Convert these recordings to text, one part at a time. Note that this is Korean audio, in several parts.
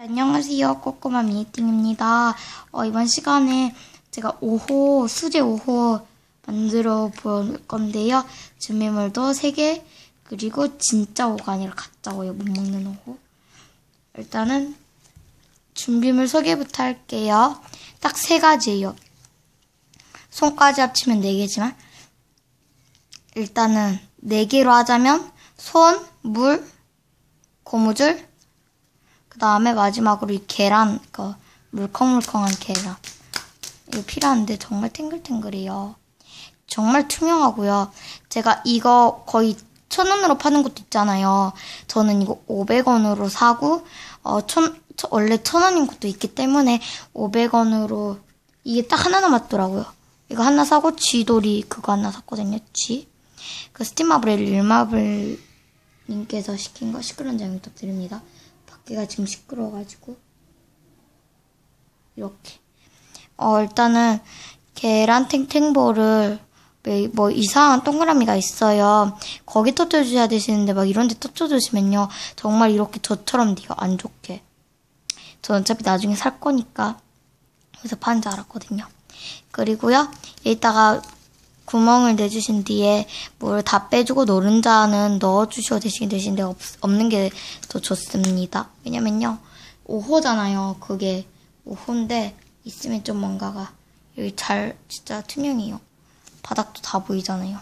안녕하세요. 꼬꼬마 미니팅입니다. 어, 이번 시간에 제가 5호, 수제 5호 만들어 볼 건데요. 준비물도 3개, 그리고 진짜 5가 아니라 가짜 5요. 못 먹는 5호. 일단은 준비물 소개부터 할게요. 딱세 가지예요. 손까지 합치면 4개지만 일단은 4개로 하자면 손, 물, 고무줄, 그 다음에 마지막으로 이 계란, 그 물컹물컹한 계란. 이거 필요한데 정말 탱글탱글해요. 정말 투명하고요. 제가 이거 거의 천 원으로 파는 것도 있잖아요. 저는 이거 500원으로 사고, 어, 천, 원래 천 원인 것도 있기 때문에 500원으로 이게 딱 하나 남았더라고요. 이거 하나 사고 쥐돌이 그거 하나 샀거든요. 쥐. 그 스팀마블의 릴마블 님께서 시킨 거 시끄러운 점이 부탁드립니다. 밖에가 지금 시끄러워가지고 이렇게 어 일단은 계란 탱탱볼을 뭐 이상한 동그라미가 있어요. 거기 터쳐주셔야 되시는데 막 이런 데 터쳐주시면요. 정말 이렇게 저처럼 돼요. 안 좋게. 전 어차피 나중에 살 거니까 그래서 파는 줄 알았거든요. 그리고요. 여기다가 구멍을 내주신 뒤에 물다 빼주고 노른자는 넣어주셔도 되시긴 되시는데 없, 없는 게 더 좋습니다. 왜냐면요. 5호잖아요. 그게 5호인데 있으면 좀 뭔가가 여기 잘 진짜 투명해요. 바닥도 다 보이잖아요.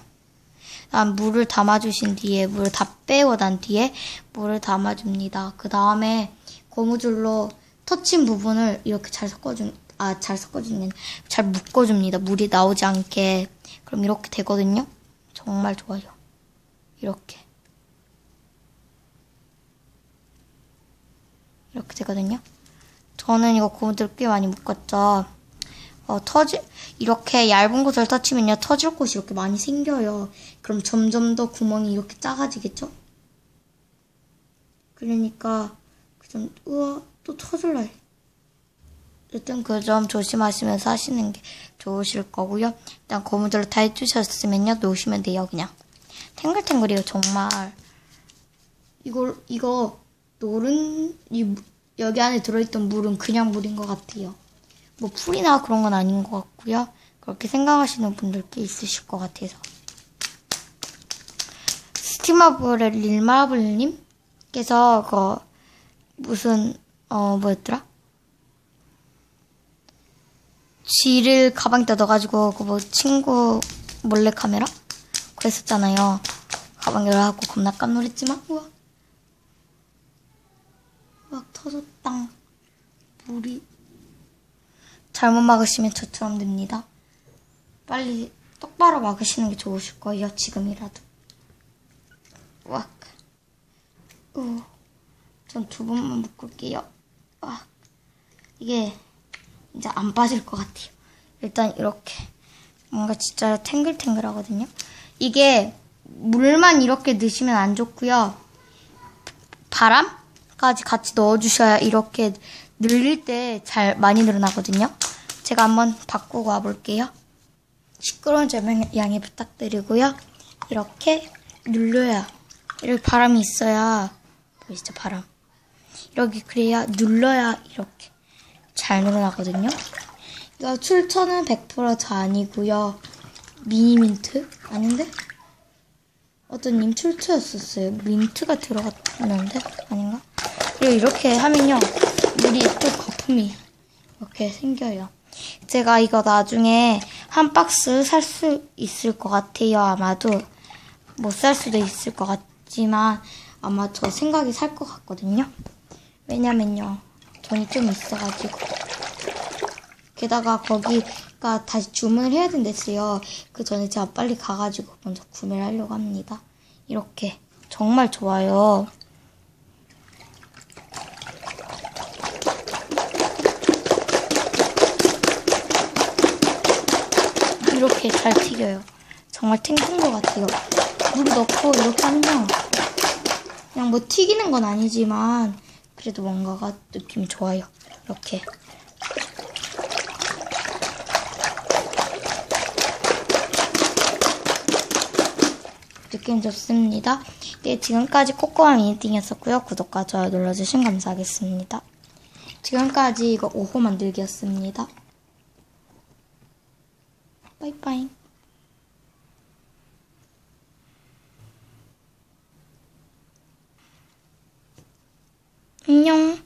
다음 물을 담아주신 뒤에 물을 다 빼고 난 뒤에 물을 담아줍니다. 그 다음에 고무줄로 터친 부분을 이렇게 잘 섞어준 아 잘 섞어주는 잘 묶어줍니다. 물이 나오지 않게 그럼 이렇게 되거든요. 정말 좋아요. 이렇게. 이렇게 되거든요. 저는 이거 고무줄 꽤 많이 묶었죠. 어, 터지, 이렇게 얇은 곳을 터치면요, 터질 곳이 이렇게 많이 생겨요. 그럼 점점 더 구멍이 이렇게 작아지겠죠? 그러니까, 그 점, 우와, 또 터질래. 일단 그 점 조심하시면서 하시는 게 좋으실 거고요. 일단 고무줄로 다 해주셨으면요. 놓으시면 돼요. 그냥. 탱글탱글해요. 정말. 이걸 이거 노른 이 여기 안에 들어있던 물은 그냥 물인 것 같아요. 뭐 풀이나 그런 건 아닌 것 같고요. 그렇게 생각하시는 분들 꽤 있으실 것 같아서. 스티마블의 릴마블님께서 그 무슨 어 뭐였더라? 쥐를 가방에다 넣어가지고 그 뭐 친구 몰래 카메라 그랬었잖아요. 가방에 넣어갖고 겁나 깜놀했지만 우와 막 터졌당 물이 잘못 막으시면 저처럼 됩니다. 빨리 똑바로 막으시는 게 좋으실 거예요. 지금이라도. 왁. 우. 전두 번만 묶을게요. 왁. 이게 이제 안 빠질 것 같아요. 일단 이렇게 뭔가 진짜 탱글탱글하거든요. 이게 물만 이렇게 넣으시면 안 좋고요. 바람까지 같이 넣어주셔야 이렇게 늘릴 때 잘 많이 늘어나거든요. 제가 한번 바꾸고 와볼게요. 시끄러운 점 양해 부탁드리고요. 이렇게 눌러야 이렇게 바람이 있어야 보이시죠 바람 이렇게 그래야 눌러야 이렇게 잘 늘어나거든요. 이거 출처는 100%저 아니고요. 미니민트? 아닌데? 어떤 님 출처였었어요. 민트가 들어갔는데? 아닌가? 그리고 이렇게 하면요. 물이 또 거품이 이렇게 생겨요. 제가 이거 나중에 한 박스 살 수 있을 것 같아요. 아마도 못 살 수도 있을 것 같지만 아마 저 생각이 살 것 같거든요. 왜냐면요. 돈이 좀 있어가지고. 게다가 거기가 다시 주문을 해야 된댔어요. 그 전에 제가 빨리 가가지고 먼저 구매를 하려고 합니다. 이렇게. 정말 좋아요. 이렇게 잘 튀겨요. 정말 탱탱 것 같아요. 물 넣고 이렇게 하면 그냥 뭐 튀기는 건 아니지만 그래도 뭔가가 느낌이 좋아요. 이렇게. 느낌 좋습니다. 네, 지금까지 코코아 미니팅이었었고요. 구독과 좋아요 눌러주신 감사하겠습니다. 지금까지 이거 5호 만들기였습니다. 빠이빠이. 안녕.